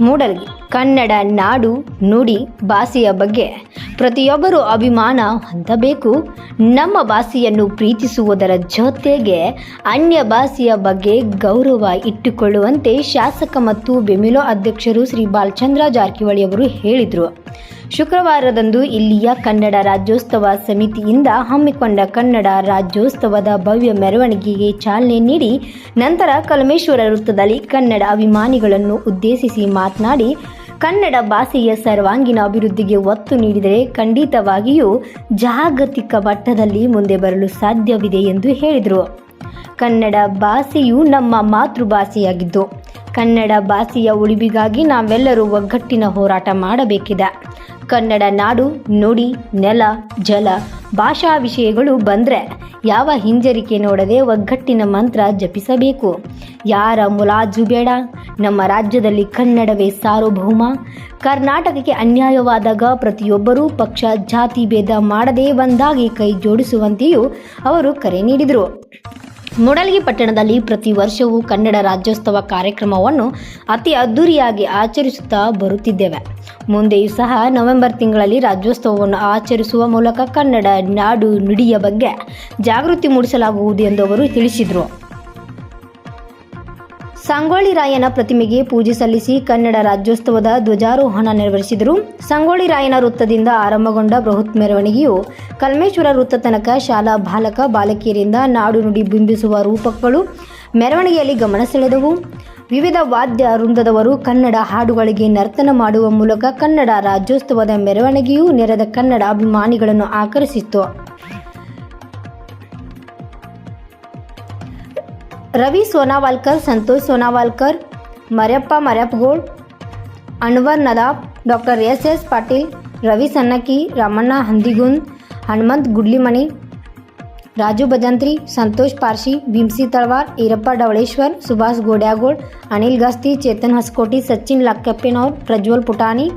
ಮೂಡಲ್ಗಿ ಕನ್ನಡ, ನಾಡು, ನುಡಿ, ಭಾಷೆಯ ಬಗ್ಗೆ ಪ್ರತಿಯೊಬ್ಬರೂ ಅಭಿಮಾನ ಹೊಂದಬೇಕು. ನಮ್ಮ ಭಾಷೆಯನ್ನು ಪ್ರೀತಿಸುವುದರ ಜೊತೆಗೆ ಅನ್ಯ ಭಾಷೆಯ ಬಗ್ಗೆ ಗೌರವ ಇಟ್ಟುಕೊಳ್ಳುವಂತೆ ಶಾಸಕ ಮತ್ತು ಬೆಮಿಲೋ ಅಧ್ಯಕ್ಷರು ಶ್ರೀ ಬಾಲಚಂದ್ರ ಜಾರಕಿಹೊಳಿ ಅವರು ಹೇಳಿದರು. ಶುಕ್ರವಾರದಂದು ಇಲ್ಲಿಯ ಕನ್ನಡ ರಾಜ್ಯೋತ್ಸವ ಸಮಿತಿಯಿಂದ ಹಮ್ಮಿಕೊಂಡ ಕನ್ನಡ ರಾಜ್ಯೋತ್ಸವದ ಭವ್ಯ ಮೆರವಣಿಗೆಗೆ ಚಾಲನೆ ನೀಡಿ ನಂತರ ಕಲಮೇಶ್ವರ ವೃತ್ತದಲ್ಲಿ ಕನ್ನಡ ಅಭಿಮಾನಿಗಳನ್ನು ಉದ್ದೇಶಿಸಿ ಮಾತನಾಡಿ, ಕನ್ನಡ ಭಾಷೆಯ ಸರ್ವಾಂಗೀಣ ಅಭಿವೃದ್ಧಿಗೆ ಒತ್ತು ನೀಡಿದರೆ ಖಂಡಿತವಾಗಿಯೂ ಜಾಗತಿಕ ಮಟ್ಟದಲ್ಲಿ ಮುಂದೆ ಬರಲು ಸಾಧ್ಯವಿದೆ ಎಂದು ಹೇಳಿದರು. ಕನ್ನಡ ಭಾಷೆಯು ನಮ್ಮ ಮಾತೃಭಾಷೆಯಾಗಿದ್ದು ಕನ್ನಡ ಭಾಷೆಯ ಉಳಿವಿಗಾಗಿ ನಾವೆಲ್ಲರೂ ಒಗ್ಗಟ್ಟಿನ ಹೋರಾಟ ಮಾಡಬೇಕಿದೆ. ಕನ್ನಡ ನಾಡು, ನುಡಿ, ನೆಲ, ಜಲ, ಭಾಷಾ ವಿಷಯಗಳು ಬಂದರೆ ಯಾವ ಹಿಂಜರಿಕೆ ನೋಡದೆ ಒಗ್ಗಟ್ಟಿನ ಮಂತ್ರ ಜಪಿಸಬೇಕು. ಯಾರ ಮುಲಾಜು ಬೇಡ, ನಮ್ಮ ರಾಜ್ಯದಲ್ಲಿ ಕನ್ನಡವೇ ಸಾರ್ವಭೌಮ. ಕರ್ನಾಟಕಕ್ಕೆ ಅನ್ಯಾಯವಾದಾಗ ಪ್ರತಿಯೊಬ್ಬರೂ ಪಕ್ಷ, ಜಾತಿ, ಭೇದ ಮಾಡದೇ ಒಂದಾಗಿ ಕೈ ಜೋಡಿಸುವಂತೆಯೂ ಅವರು ಕರೆ ನೀಡಿದರು. ಮೂಡಲಗಿ ಪಟ್ಟಣದಲ್ಲಿ ಪ್ರತಿ ವರ್ಷವೂ ಕನ್ನಡ ರಾಜ್ಯೋತ್ಸವ ಕಾರ್ಯಕ್ರಮವನ್ನು ಅತಿ ಅದ್ಧೂರಿಯಾಗಿ ಆಚರಿಸುತ್ತಾ ಬರುತ್ತಿದ್ದೇವೆ. ಮುಂದೆಯೂ ಸಹ ನವೆಂಬರ್ ತಿಂಗಳಲ್ಲಿ ರಾಜ್ಯೋತ್ಸವವನ್ನು ಆಚರಿಸುವ ಮೂಲಕ ಕನ್ನಡ ನಾಡು ನುಡಿಯ ಬಗ್ಗೆ ಜಾಗೃತಿ ಮೂಡಿಸಲಾಗುವುದು ಎಂದು ಅವರು ತಿಳಿಸಿದರು. ಸಂಗೊಳ್ಳಿ ರಾಯನ ಪ್ರತಿಮೆಗೆ ಪೂಜೆ ಸಲ್ಲಿಸಿ ಕನ್ನಡ ರಾಜ್ಯೋತ್ಸವದ ಧ್ವಜಾರೋಹಣ ನೆರವೇರಿಸಿದರು. ಸಂಗೊಳ್ಳಿ ರಾಯನ ವೃತ್ತದಿಂದ ಆರಂಭಗೊಂಡ ಬೃಹತ್ ಮೆರವಣಿಗೆಯು ಕಲ್ಮೇಶ್ವರ ವೃತ್ತ ತನಕ ಶಾಲಾ ಬಾಲಕ, ಬಾಲಕಿಯರಿಂದ ನಾಡು ನುಡಿ ಬಿಂಬಿಸುವ ರೂಪಕಗಳು ಮೆರವಣಿಗೆಯಲ್ಲಿ ಗಮನ ಸೆಳೆದವು. ವಿವಿಧ ವಾದ್ಯ ವೃಂದದವರು ಕನ್ನಡ ಹಾಡುಗಳಿಗೆ ನರ್ತನ ಮಾಡುವ ಮೂಲಕ ಕನ್ನಡ ರಾಜ್ಯೋತ್ಸವದ ಮೆರವಣಿಗೆಯು ನೆರೆದ ಕನ್ನಡ ಅಭಿಮಾನಿಗಳನ್ನು ಆಕರ್ಷಿಸಿತು. Ravi Sonawalkar Santosh Sonawalkar Maryappa Maryappagol Anwar Nadab doctor S S Patil Ravi Sannaki Ramanna Handigund Hanumant Gudlimani Raju Bhajantri Santosh Parshi Bhimsi Talawar Irappa Davaleshwar Subhash Godyagol Anil Gasti Chetan Haskoti Sachin Lakkappanavar Prajwal Putani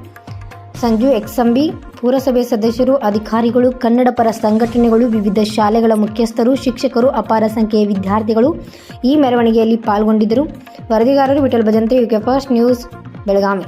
Sanju Eksambi, ಪುರಸಭೆ ಸದಸ್ಯರು, ಅಧಿಕಾರಿಗಳು ಕನ್ನಡ ಪರ ಸಂಘಟನೆಗಳು, ವಿವಿಧ ಶಾಲೆಗಳ ಮುಖ್ಯಸ್ಥರು, ಶಿಕ್ಷಕರು, ಅಪಾರ ಸಂಖ್ಯೆಯ ವಿದ್ಯಾರ್ಥಿಗಳು ಈ ಮೆರವಣಿಗೆಯಲ್ಲಿ ಪಾಲ್ಗೊಂಡಿದ್ದರು. ವರದಿಗಾರರು Vithal Bhajante UK first news, Belagavi.